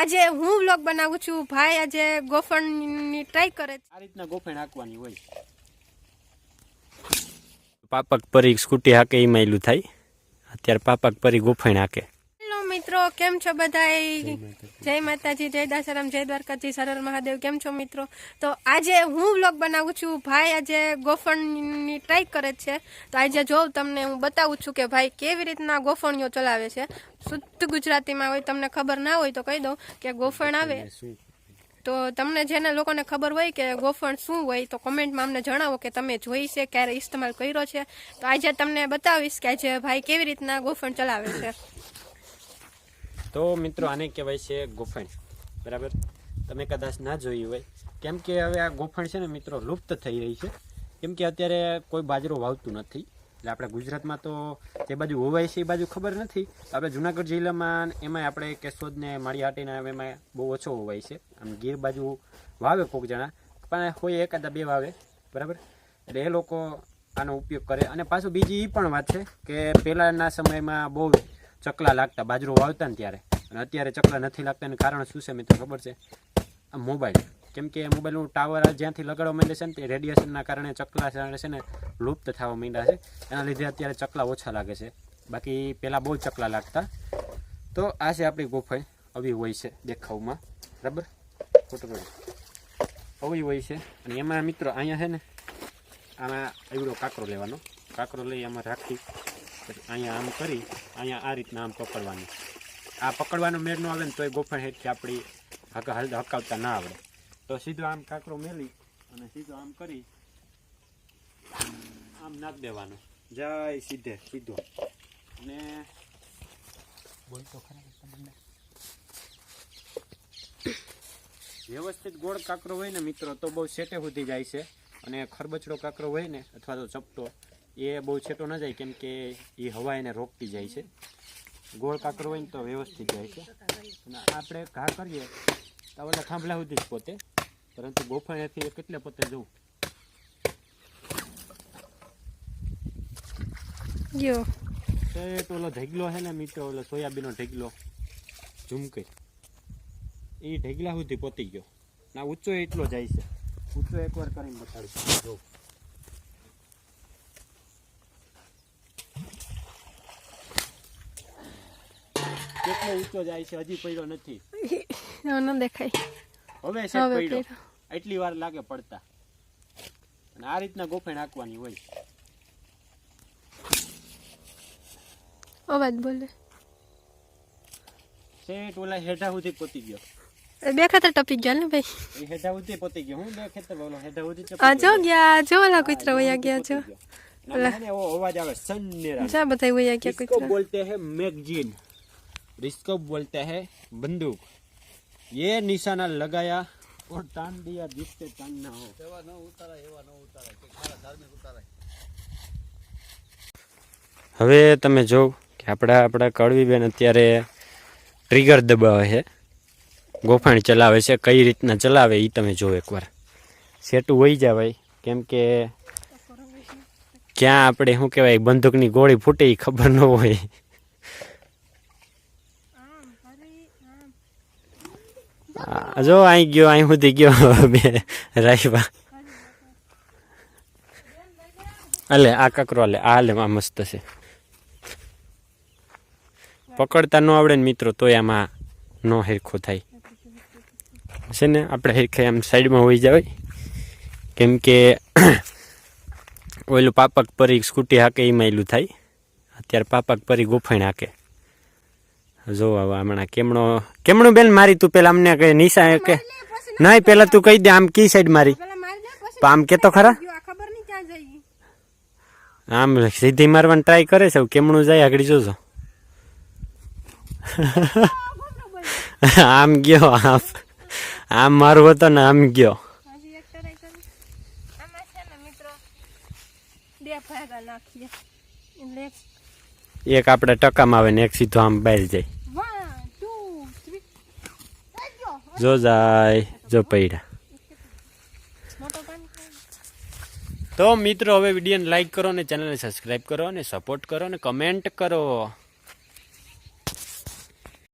આજે હું વ્લોગ બનાવું છું. ભાઈ આજે ગોફણની ટ્રાય કરે છે. આ રીતના ગોફણ હાંકવાની હોય. પાપક પરી સ્કૂટી હાકે એ માયલું થાય. અત્યારે પાપક પરી ગોફણ હાકે. મિત્રો કેમ છો બધા જય માતાજી જય દાસારામ જય દ્વારકાજી સરળ મહાદેવ કેમ છો મિત્રો? તો આજે હું વ્લોગ બનાવું છું. ભાઈ આજે ગોફણની ટ્રાય કરે છે. તો આજે જોઉં તમને હું બતાવું છું કે ભાઈ કેવી રીતના ગોફણીઓ ચલાવે છે. શુદ્ધ ગુજરાતીમાં હોય તમને ખબર ના હોય તો કહી દઉં કે ગોફણ આવે. તો તમને જેને લોકોને ખબર હોય કે ગોફણ શું હોય તો કોમેન્ટમાં અમને જણાવો કે તમે જોઈ છે ક્યારે ઇસ્તેમાલ કર્યો છે. તો આજે તમને બતાવીશ કે આજે ભાઈ કેવી રીતના ગોફણ ચલાવે છે. તો મિત્રો, આને કહેવાય છે ગોફણ. બરાબર? તમે કદાચ ના જોયું હોય. કેમ કે હવે આ ગોફણ છે ને મિત્રો, લુપ્ત થઈ રહી છે. કેમ કે અત્યારે કોઈ બાજરો વાવતું નથી. એટલે આપણે ગુજરાતમાં તો જે બાજુ હોવાય છે એ બાજુ ખબર નથી. આપણે જુનાગઢ જિલ્લામાં એમાં આપણે કેશોદને માળી માળીહાટીના એમાં બહુ ઓછો હોવાય છે. આમ ગીર બાજુ વાવે કોક જણા, પણ હોય એકાદા બે વાવે. બરાબર? એટલે એ લોકો આનો ઉપયોગ કરે. અને પાછું બીજી એ પણ વાત છે કે પહેલાંના સમયમાં બહુ ચકલા લાગતા, બાજરો વાવતા ને ત્યારે. અને અત્યારે ચકલા નથી લાગતા કારણ શું છે મિત્રો ખબર છે? આ મોબાઈલ. કેમ કે મોબાઈલનું ટાવર જ્યાંથી લગાડવા માંડે છે ને તે રેડિયેશનના કારણે ચકલા છે ને લુપ્ત થવા માંડ્યા છે. એના લીધે અત્યારે ચકલા ઓછા લાગે છે. બાકી પહેલાં બહુ ચકલા લાગતા. તો આ છે આપણી ગોફાઈ. આવી હોય છે દેખાવમાં. બરાબર? ખોટું. આવી હોય છે. અને એમાં મિત્રો અહીંયા છે ને, આમાં એવડો કાંકરો લેવાનો. કાંકરો લઈ આમાં રાખી. પછી અહીંયા આમ કરી, અહીંયા આ રીતના આમ પકડવાનું. આ પકડવાનો મેળ ન આવે ને તોય ગોફણ હેઠથી આપણી હક- હકાવતા ના આવડે. તો સીધો આમ કાંકરો મેલી અને સીધો આમ કરી આમ નાખ દેવાનો. જય સીધે સીધો. અને વ્યવસ્થિત ગોળ કાંકરો હોય ને મિત્રો, તો બહુ સેટે સુધી જાય છે. અને ખરબચડો કાંકરો હોય ને, અથવા તો ચપટો એ બહુ છેટો ન જાય કેમ કે એ હવા એને રોકતી જાય છે. ગોળ કાકર હોય ને તો વ્યવસ્થિત જાય છે. અને આપણે ઘા કરીએ તો બધા થાંભલા સુધી જ પોતે. પરંતુ ગોફાણેથી એ કેટલે પોતે જવું? ગયો તો ઓલો ઢેગલો છે ને મિત્રો ઓલો સોયાબીનનો ઢેગલો ઝુમકે. એ ઢેગલા સુધી પોતી ગયો. ના ઊંચો એટલો જાય છે. ઊંચો એકવાર કરીને બતાડીશ જો. કેટલો ઊંચો જાય છે હજી પડ્યો નથી. ન દેખાય. હવે છે પડ્યો. એટલી વાર લાગે પડતા. અને આ રીતના ગોફે નાખવાની હોય. અવાજ બોલે. શેઠ ઓલા હેઠા સુધી પોતી ગયો. બે ખેતર ટપી ગયા ને ભાઈ? હેઠા ઉધી પોતી ગયો. હું બે ખેતર બોલો હેઠા ઉધી ટપી આ જો ગયા. જો ઓલા કુતરા વયા ગયા જો ઓલા ઓ અવાજ આવે સન્નેરા જા બતાઈ વયા ગયા કુતરા. બોલતે હે મેગજીન. इसको बोलते हैं बंदूक ये निशाना लगाया और तान दिया जिससे तान ना हो હવે તમે જો કે આપણા આપણા કડવીબેન અત્યારે ટ્રિગર દબાવે છે ગોફાણ ચલાવે છે કઈ રીતના ચલાવે એ તમે જો એકવાર સેટું હોઈ જવાય કેમ કે ક્યાં આપણે શું કહેવાય બંદૂકની ગોળી ફૂટે એ ખબર ન હોય જો અહીં ગયો અહીં સુધી ગયો, બે રાઈવા અલે, આ કકરો લે આ લે આ મસ્ત છે. પકડતા ન આવડે ને મિત્રો, તોય આમાં નો હેરખો થાય. છે ને, આપણે હેરખે આમ સાઈડમાં હોઈ જવાય કેમ કે ઓલું પાપક પરી સ્કૂટી હાકે એ માયલું થાય. અત્યારે પાપક પરી ગોફણ હાકે. જો હવે હમણાં કેમણો કેમણું બેન મારી તું પેલા અમને કઈ નિશા કે નહીં પેલા તું કહી દે આમ કી સાઈડ મારી. આમ કેતો ખરા? આમ સીધી મારવાની ટ્રાય કરે છે કેમણું જાય આગળ જોજો. આમ ગયો આમ આમ મારું હતો ને આમ ગયો બે નાખીએ. એક આપણે ટકામાં આવે ને એક સીધો આમ બહાર જાય. જો જાય, જો પૈડા. તો મિત્રો, હવે વિડીયોને લાઈક કરો ને ચેનલને સબસ્ક્રાઈબ કરો અને સપોર્ટ કરો અને કમેન્ટ કરો.